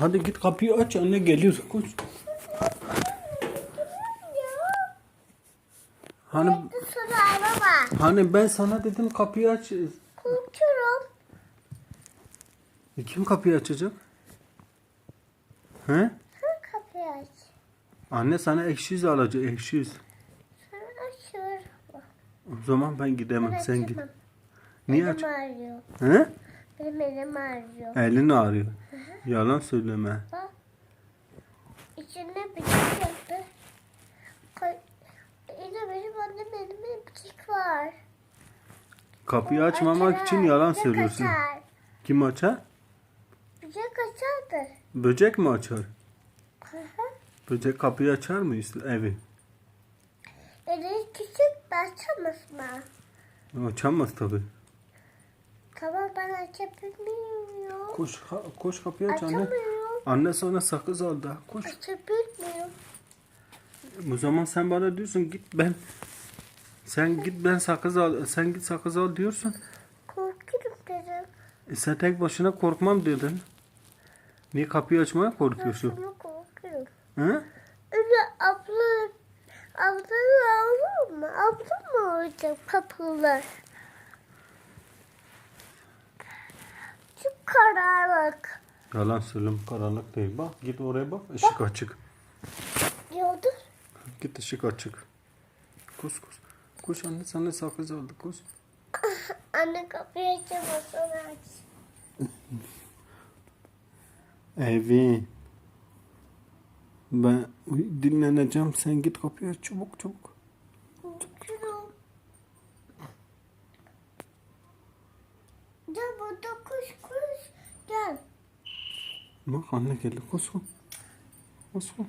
Hadi git kapıyı aç anne geliyor koş. Hani hani ben sana dedim kapıyı aç. Korkuyorum. E, Kim kapıyı açacak? He? Sen kapıyı aç. Anne sana ekşi yüz alacak ekşi yüz. Sen açıyor. O zaman ben gidemem Ben sen git. Niye aç? He? Benim elim ağrıyor. Elin ağrıyor. Yalan söyleme. Bak. İçinde bir şey yaptı. Yine benim annem elime bir şey var. Kapıyı açmamak için yalan Bir söylüyorsun. Kaçar. Kim açar? Bir şey kaçardı. Böcek mi açar? Hı hı. Böcek kapıyı açar mı üstü evi? Eli küçük başlamış mı? Açamaz tabi. Tamam ben açabilmiyorum. Koş ha- koş kapıyı aç anne. Açamıyorum. Anne sana sakız aldı. Koş. Açabilmiyorum. O zaman sen bana diyorsun git ben sen git ben sakız al sen git sakız al diyorsun. Korkuyorum dedim. E sen tek başına korkmam dedin. Niye kapıyı açmaya korkuyorsun? Aslında korkuyorum. He? Öyle abla, ablanı alır mı? Abla mı olacak kapılar? Çok karanlık. Yalan söyleme karanlık değil. Bak git oraya bak ışık açık. Yıldız. Git ışık açık. Koş koş. Koş anne sana sakız aldı koş. Anne kapıyı açamazsan aç. Evi. Ben dinleneceğim. Sen git kapıyı aç çabuk çabuk. Korkuyorum. Gel burada koş koş. Gel. Bak anne geldi koş koş. Koş koş.